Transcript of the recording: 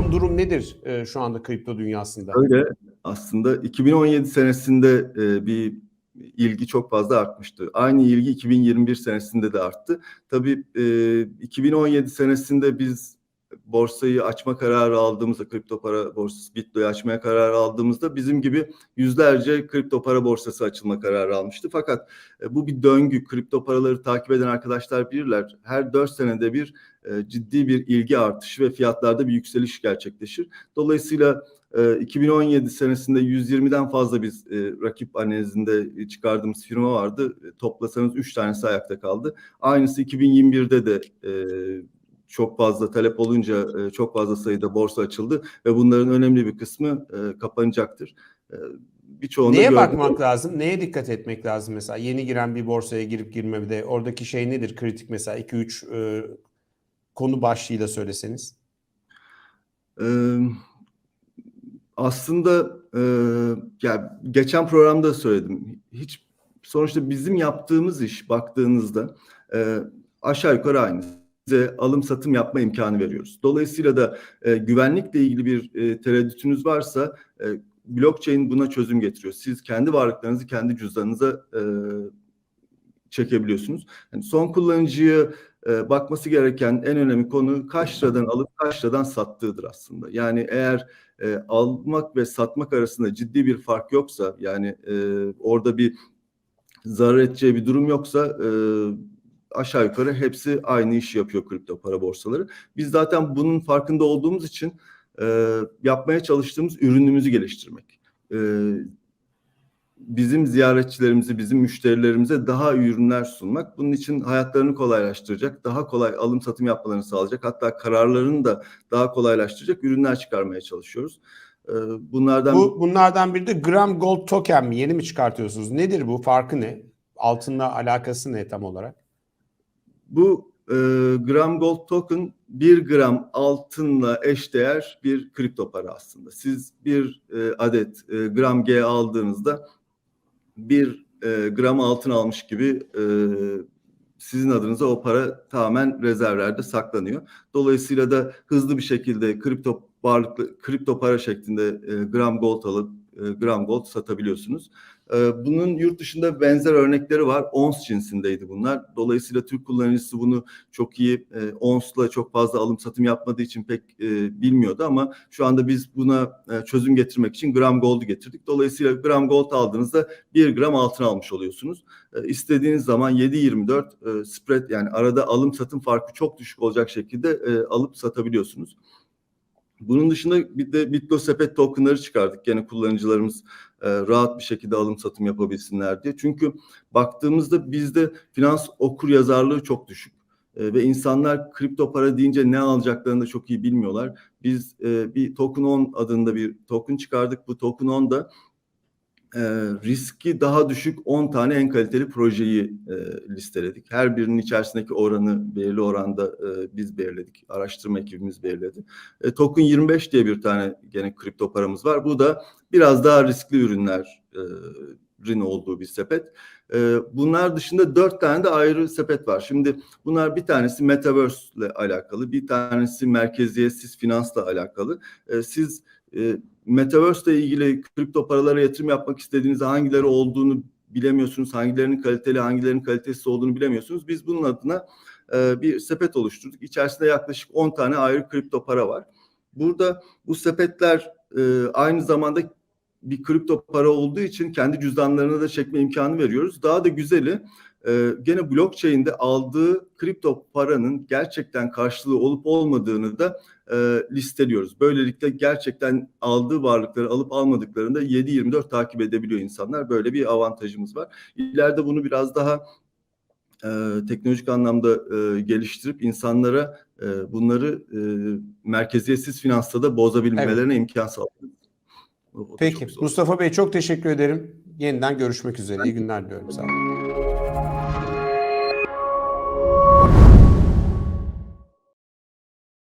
son durum nedir e, şu anda kripto dünyasında? Öyle aslında 2017 senesinde e, bir ilgi çok fazla artmıştı. Aynı ilgi 2021 senesinde de arttı. Tabii e, 2017 senesinde biz borsayı açma kararı aldığımızda kripto para borsası Bitlo'yu açmaya karar aldığımızda bizim gibi yüzlerce kripto para borsası açılma kararı almıştı. Fakat e, bu bir döngü. Kripto paraları takip eden arkadaşlar bilirler. Her 4 senede bir e, ciddi bir ilgi artışı ve fiyatlarda bir yükseliş gerçekleşir. Dolayısıyla e, 2017 senesinde 120'den fazla biz e, rakip analizinde çıkardığımız firma vardı. E, toplasanız 3 tanesi ayakta kaldı. Aynısı 2021'de de e, çok fazla talep olunca e, çok fazla sayıda borsa açıldı ve bunların önemli bir kısmı e, kapanacaktır. E, birçoğunda Neye gördük. bakmak lazım? Neye dikkat etmek lazım mesela? Yeni giren bir borsaya girip girmemede oradaki şey nedir? Kritik mesela 2-3 e, konu başlığıyla söyleseniz. Ee, aslında e, ya geçen programda söyledim. Hiç sonuçta bizim yaptığımız iş baktığınızda e, aşağı yukarı aynı. Size alım satım yapma imkanı veriyoruz. Dolayısıyla da e, güvenlikle ilgili bir e, tereddütünüz varsa e, blockchain buna çözüm getiriyor. Siz kendi varlıklarınızı kendi cüzdanınıza e, çekebiliyorsunuz. Yani son kullanıcıya e, bakması gereken en önemli konu kaç liradan alıp kaç liradan sattığıdır aslında. Yani eğer e, almak ve satmak arasında ciddi bir fark yoksa yani e, orada bir zarar edeceği bir durum yoksa e, aşağı yukarı hepsi aynı işi yapıyor kripto para borsaları. Biz zaten bunun farkında olduğumuz için e, yapmaya çalıştığımız ürünümüzü geliştirmek. E, bizim ziyaretçilerimize, bizim müşterilerimize daha ürünler sunmak. Bunun için hayatlarını kolaylaştıracak, daha kolay alım satım yapmalarını sağlayacak. Hatta kararlarını da daha kolaylaştıracak ürünler çıkarmaya çalışıyoruz. Ee, Bunlardan Bu bunlardan biri de gram gold token mi? Yeni mi çıkartıyorsunuz? Nedir bu? Farkı ne? Altınla alakası ne tam olarak? Bu e, gram gold token 1 gram altınla eşdeğer bir kripto para aslında. Siz bir e, adet e, gram G aldığınızda bir e, gram altın almış gibi e, sizin adınıza o para tamamen rezervlerde saklanıyor. Dolayısıyla da hızlı bir şekilde kripto varlıklı kripto para şeklinde e, gram gold alıp e, gram gold satabiliyorsunuz. E, bunun yurt dışında benzer örnekleri var. Ons cinsindeydi bunlar. Dolayısıyla Türk kullanıcısı bunu çok iyi e, onsla çok fazla alım satım yapmadığı için pek e, bilmiyordu ama şu anda biz buna e, çözüm getirmek için gram gold'u getirdik. Dolayısıyla gram gold aldığınızda 1 gram altın almış oluyorsunuz. E, istediğiniz zaman 7-24 e, spread yani arada alım satım farkı çok düşük olacak şekilde e, alıp satabiliyorsunuz. Bunun dışında bir de Bitlo sepet tokenları çıkardık. Gene kullanıcılarımız e, rahat bir şekilde alım satım yapabilsinler diye. Çünkü baktığımızda bizde finans okur yazarlığı çok düşük. E, ve insanlar kripto para deyince ne alacaklarını da çok iyi bilmiyorlar. Biz e, bir token 10 adında bir token çıkardık. Bu token 10 da e, riski daha düşük 10 tane en kaliteli projeyi e, listeledik. Her birinin içerisindeki oranı belirli oranda e, biz belirledik. Araştırma ekibimiz belirledi. E, Token 25 diye bir tane gene kripto paramız var. Bu da biraz daha riskli ürünlerin olduğu bir sepet. E, bunlar dışında dört tane de ayrı sepet var. Şimdi bunlar bir tanesi Metaverse ile alakalı, bir tanesi merkeziyetsiz finansla alakalı. E, siz e, Metaverse ile ilgili kripto paralara yatırım yapmak istediğinizde hangileri olduğunu bilemiyorsunuz. Hangilerinin kaliteli, hangilerinin kalitesiz olduğunu bilemiyorsunuz. Biz bunun adına e, bir sepet oluşturduk. İçerisinde yaklaşık 10 tane ayrı kripto para var. Burada bu sepetler e, aynı zamanda bir kripto para olduğu için kendi cüzdanlarına da çekme imkanı veriyoruz. Daha da güzeli e, gene blockchain'de aldığı kripto paranın gerçekten karşılığı olup olmadığını da e, listeliyoruz. Böylelikle gerçekten aldığı varlıkları alıp almadıklarını da 7-24 takip edebiliyor insanlar. Böyle bir avantajımız var. İleride bunu biraz daha e, teknolojik anlamda e, geliştirip insanlara e, bunları e, merkeziyetsiz finansta da bozabilmelerine imkan sağlıyoruz. Peki. Mustafa Bey çok teşekkür ederim. Yeniden görüşmek üzere. İyi günler diliyorum. Sağ olun.